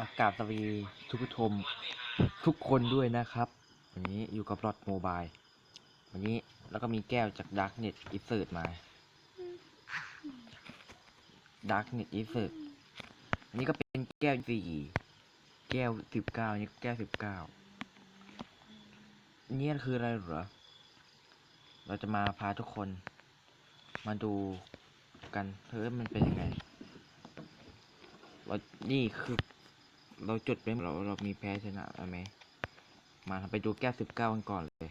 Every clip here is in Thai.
อากาศสวีทุกผู้ชมทุกคนด้วยนะครับ วันนี้อยู่กับรอดโมบาย วันนี้แล้วก็มีแก้วจาก Darknet i s e r t มา Darknet i s e r t อันนี้ก็เป็นแก้วสี่แก้วสิบเก้านี่แก้วสิบเก้าเนี่ยคืออะไรเหรอ เราจะมาพาทุกคน มาดูกันเฮ้ยมันเป็นยังไงว่านี่คือ เราจุดไปเราเรามีแพ้ชนะอะไรไหมมาไปดูแก้วสิบเก้ากันก่อนเลย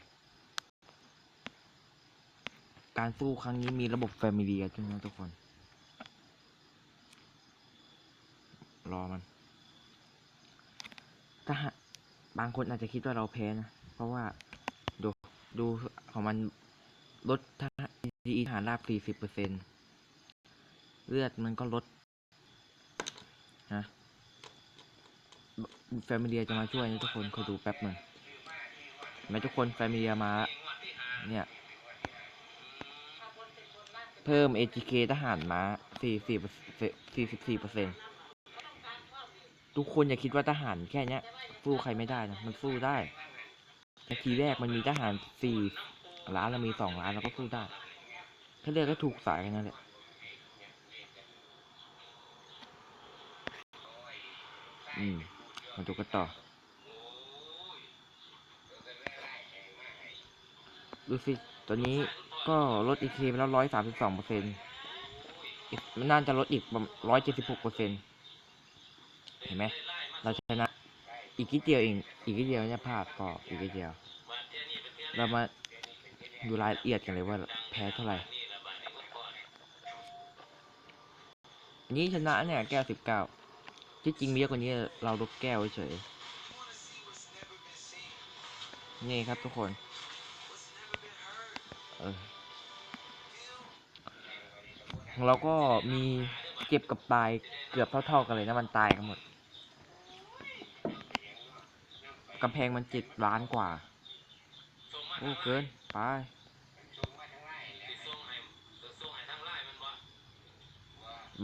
การสู้ครั้งนี้มีระบบแฟมิเลียด้วยนะทุกคน รอมันถ้าบางคนอาจจะคิดว่าเราแพ้นะ เพราะว่าดูดูของมันลดทหารดีฐานราบสี่สิบเปอร์เซ็นเลือดมันก็ลดนะ แฟมิเลียจะมาช่วยนะทุกคนคอยดูแป๊บหนึ่งเห็นไหมทุกคนแฟมิเลียมาเนี่ย เพิ่ม ATK ทหารมา44 44เปอร์เซ็นทุกคนอย่าคิดว่าทหารแค่เนี้ย สู้ใครไม่ได้นะ มันสู้ได้แต่ทีแรกมันมีทหารสี่ล้านเรามีสองล้านเราก็สู้ได้ ถ้าเลือกก็ถูกสายกันนั่นแหละอืม มาดูกันต่อ ดูสิ ตัวนี้ก็ลดอีกทีไปแล้วร้อยสามสิบสองเปอร์เซ็นต์มันน่าจะลดอีกร้อยเจ็ดสิบหกเปอร์เซ็นต์เห็นไหม เราชนะ อีกนิดเดียวเอง อีกนิดเดียวเนี่ยพลาดก็อีกนิดเดียว เรามาดูรายละเอียดกันเลยว่าแพ้เท่าไหร่นนี้ชนะเนี่ยแก้วสิบเก้า ที่จริงมีเยอะกว่านี้เราลบแก้วเฉยๆนี่ครับทุกคนเออเราก็มีเจ็บกับตายเกือบเท่าๆกันเลยนะมันตายกันหมดกำแพงมันเจ็ดล้านกว่า โอ้เกิน ไป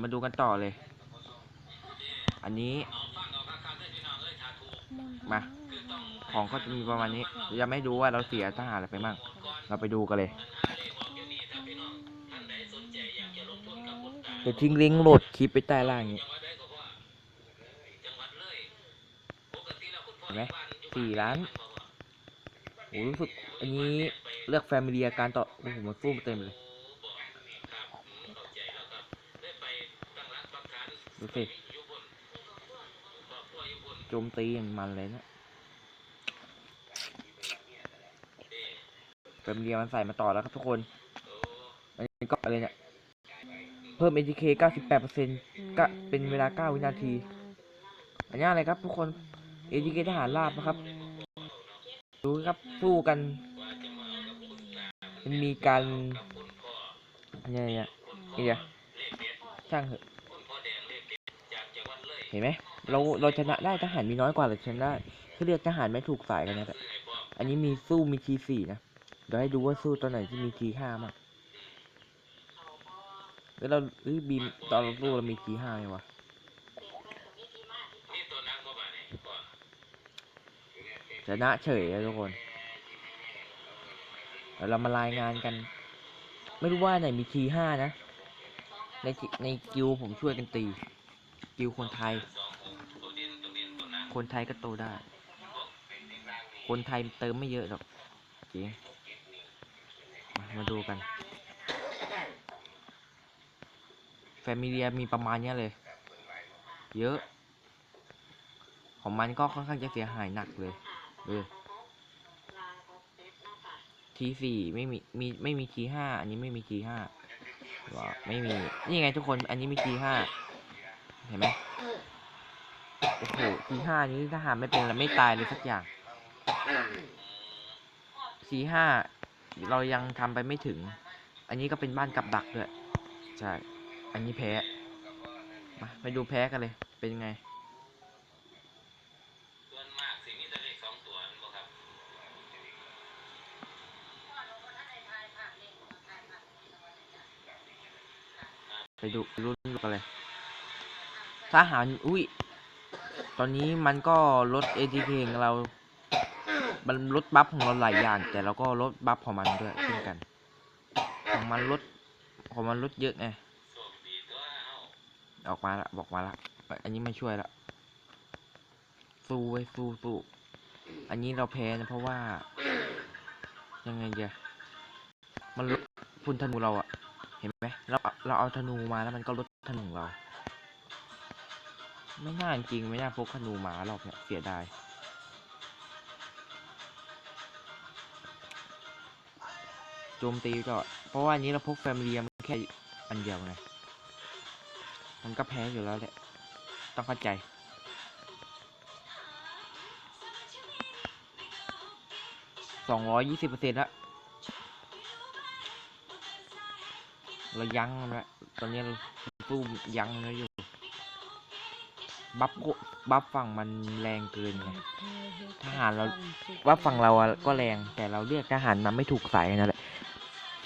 มาดูกันต่อเลย อันนี้ มา ของก็จะมีประมาณนี้ยังไม่ดูว่าเราเสียทหารอะไรไปมั่งเราไปดูกันเลยเดี๋ยวทิ้งลิงก์โหลดคลิปไปใต้ล่างนี้เห็นไหมสี่ล้านโอ้รู้สึกอันนี้เลือกแฟมิเลียการต่อ โอ้โห มันฟูเต็มเลย ดูสิ โจมตีอย่างมันเลยนะแฟมิเลียมันใส่มาต่อแล้วครับทุกคน อันนี้ก็อะไรเนี่ย เพิ่ม ATK 98%ก็เป็นเวลา 9 วินาที อันนี้อะไรครับทุกคน ATK ทหารราบนะครับ ดูครับสู้กัน มันมีการเนี่ยเนี่ยนี่ยช่างเถอะเห็นไหม เราเราชนะได้ทหารมีน้อยกว่าเราชนะได้คือเรียกทหารไม่ถูกสายกันนะแต่อันนี้มีสู้มีทีสี่นะเดี๋ยวให้ดูว่าสู้ตัวไหนที่มีทีห้ามากแล้วเราเอ้ยบีมตอนเราสู้เรามีทีห้าไหมวะชนะเฉยเลยทุกคนเดี๋ยวเรามารายงานกัน ไม่รู้ว่าไหนมีทีห้านะในในกิวผมช่วยกันตี กิวคนไทย คนไทยก็โตได้ คนไทยเติมไม่เยอะหรอกจริงมาดูกัน แฟมิเลียมีประมาณนี้เลย เยอะ ของมันก็ค่อนข้างจะเสียหายหนักเลยเออทีสี่ไม่มีมีไม่มีทีห้าอันนี้ไม่มีทีห้าว่าไม่มี นี่ไงทุกคน อันนี้มีทีห้าเห็นไหม โอ้โหทีห้านี้ทหารไม่เป็นแล้วไม่ตายเลยสักอย่างทีห้าเรายังทำไปไม่ถึง อันนี้ก็เป็นบ้านกับดักด้วย ใช่ อันนี้แพ้ มาไปดูแพ้กันเลย เป็นไงไปดูรุ่นกันเลยทหาร อุ้ยต อนนี้มันก็ลด ATK ของเรา มันลดบัฟของเราหลายอย่าง แต่เราก็ลดบัฟของมันด้วยเช่นกัน ของมันลดของมันลดเยอะไง ออกมาละบอกมาละ อันนี้ไม่ช่วยละ สู้ไว้สู้สู้ อันนี้เราแพ้นะเพราะว่า ยังไงเดียมันลดพุนธนูเราอะเห็นไหมเราเราเอาธนูมาแล้วมันก็ลดธนูเรา ไม่น่าจริงไม่น่าพกธนูมาหรอบเนี้ยเสียดายโจมตีก็เพราะว่าอันนี้เราพกแฟมิเลียมแค่อันเดียวไงมันก็แพ้อยู่แล้วแหละต้องเข้าใจสองร้อยยี่สิบเปอร์เซ็นต์ละเรายั้งมันละตอนนี้เราสู้ยั้งมันไว้อยู่ บัฟโกบัฟฝั่งมันแรงเกินไงทหารเราบัฟฝั่งเราอะก็แรงแต่เราเลือกทหารมาไม่ถูกสายนั่นแหละ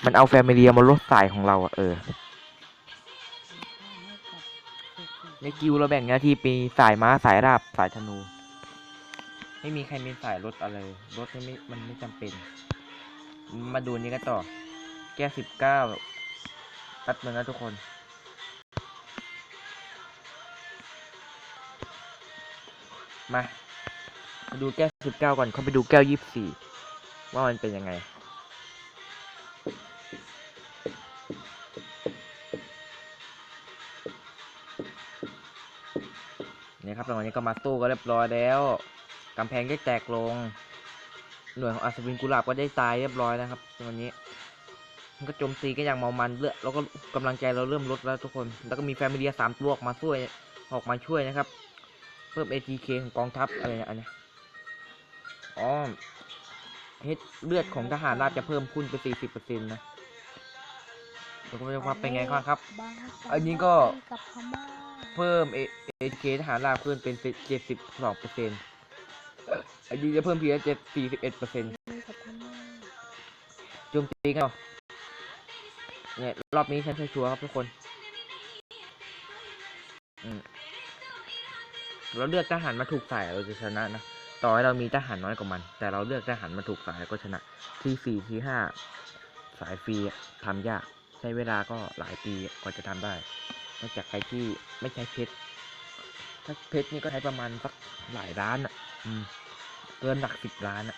มันเอาแฟมิเลียมาลดสายของเราอะเออในกิวเราแบ่งหน้าที่เป็นสายม้าสายราบสายธนู ไม่มีใครมีสายรถอะไรรถไม่มันไม่จำเป็น มาดูนี้กันต่อ แก้สิบเก้าแป๊บนึงนะทุกคน มา ดูแก้วสิบเก้าก่อนเขาไปดูแก้วยี่สิบสี่ว่ามันเป็นยังไงเนี่ยครับตอนนี้ก็มาตู้ก็เรียบร้อยแล้วกำแพงได้แตกลง หน่วยของอัศวินกุหลาบก็ได้ตายเรียบร้อยนะครับวันนี้ มันก็โจมตีก็อย่างเมามันเลือดแล้วก็กำลังใจเราเริ่มลดแล้วทุกคน แล้วก็มีแฟมิเลียสามตัวออกมาช่วยออกมาช่วยนะครับ พิ่ม ATK ของกองทัพอะไรนี่ยอันเนี้ยอ๋อเฮ็ดเลือดของทหารราบจะเพิ่มขึ้นไปสี่สิบเป็นต์นะเดี๋ยวก็ไม่รู้ว่าเป็นไงครับ อันนี้ก็เพิ่ม ATK ทหารราบขึ้นเป็นเจ็ดสิบสองเปอร์เซ็นต์อันนี้จะเพิ่มเพียงเจ็ดสี่สิบเอ็ดเปอร์เซ็นต์มีกับพม่าโจมตีกันเหรอเนี่ยรอบนี้ฉันชัวร์ครับทุกคน อืม เราเลือกทหารมาถูกสายเราจะชนะนะ ต่อให้เรามีทหารน้อยกว่ามัน แต่เราเลือกทหารมาถูกสายก็ชนะ ที่สี่ที่ห้าสายฟรีทำยาก ใช้เวลาก็หลายปีกว่าจะทำได้นอกจากใครที่ไม่ใช้เพชร ถ้าเพชรนี่ก็ใช้ประมาณสักหลายล้านอะ อืม เกินหลักสิบล้านอะ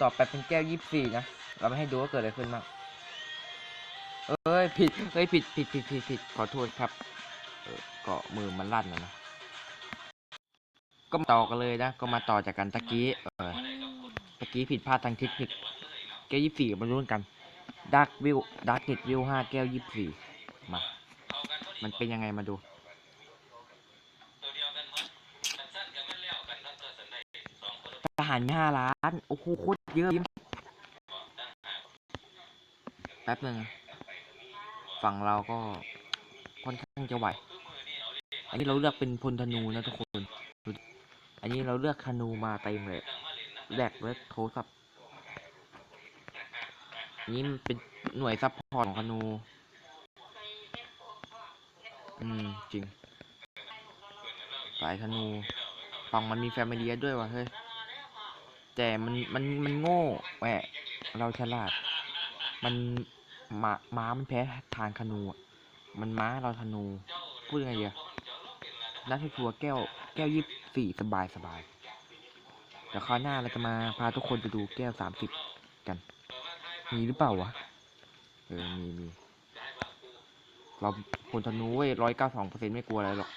ต่อไปเป็นแก้วยี่สี่นะ เราไม่ให้ดูว่าเกิดอะไรขึ้นบ้าง เอ้ยผิดเอ้ยผิดผิดผิดผิดผิดขอโทษครับเออก็มือมันลั่นนะนะก็ต่อกันเลยนะ ก็มาต่อจากกันตะกี้เออตะกี้ผิดพลาดทางเทคนิคแก้วยี่สี่มาลุ้นกันดาร์กวิวดาร์กเน็ตวิวห้าแก้วยี่สี่มา มันเป็นยังไงมาดูทหารมีห้าล้าน โอ้โหโคตรเยอะยิ้มแป๊บหนึ่ง ฝั่งเราก็ค่อนข้างจะไหว อันนี้เราเลือกเป็นพลธนูนะทุกคน อันนี้เราเลือกธนูมาเต็มเลยแลกด้วยโทรศัพท์อันนี้มันเป็นหน่วยซัพพอร์ตของธนู อืม จริง สายธนู ฝั่งมันมีแฟมิเลียด้วยว่ะเฮ้ย แต่มันมันมันโง่แหมเราฉลาด มัน ม้าม้ามันแพ้ทางธนูมันม้าเราธนู พูดยังไงเดียนัดให้ทัวร์แก้ว แก้วยี่สี่สบายสบายแต่คราวหน้าเราจะมาพาทุกคนไปดูแก้วสามสิบกัน มีหรือเปล่าวะ เออ มีมีเราพลธนูเว้ยร้อยเก้าสองเปอร์เซ็นต์ไม่กลัวอะไรหรอก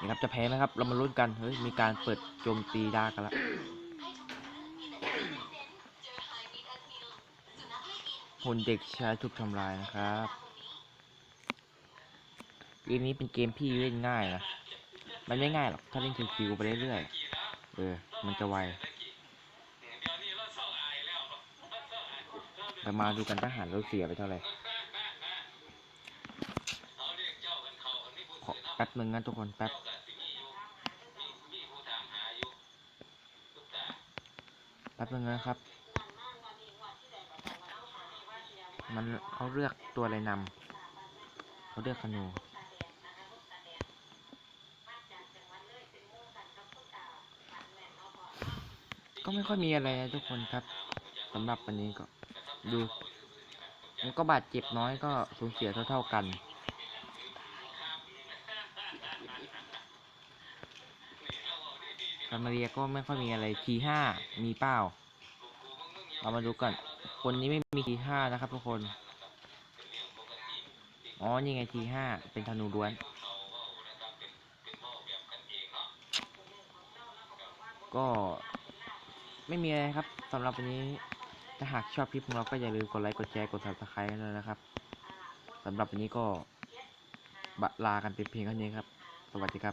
นี่ครับจะแพ้ไหมครับ เรามาลุ้นกัน เฮ้ย มีการเปิดโจมตีดากันละ พลเด็กชายถูกทำลายนะครับ เกมนี้เป็นเกมพี่เล่นง่ายนะ มันไม่ง่ายหรอก ถ้าเล่นคิวๆไปเรื่อยๆ เออ มันจะไวเรามาดูกันทหารเราเสียไปเท่าไหร่ขอแป๊บหนึ่งนะทุกคนแป๊บแป๊บหนึ่งนะครับ น มันเขาเลือกตัวอะไรนำเขาเลือกคนูก็ไม่ค่อยมีอะไรนะทุกคนครับสำหรับวันนี้ก็ดูมันก็บาดเจ็บน้อยก็สูญเสียเท่า ๆกันซามาเรียก็ไม่ค่อยมีอะไรทีห้ามีเป้าเรามาดูก่อน คนนี้ไม่มีทีห้านะครับทุกคน อ๋อ นี่ไงทีห้าเป็นธนูล้วน ก็ไม่มีอะไรครับสำหรับวันนี้ถ้าหากชอบคลิปของเราก็อย่าลืมกดไลค์ กดแชร์ กด subscribe กันด้วยนะครับสำหรับวันนี้ก็บลากันเป็นเพียงเท่านี้ครับ สวัสดีครับ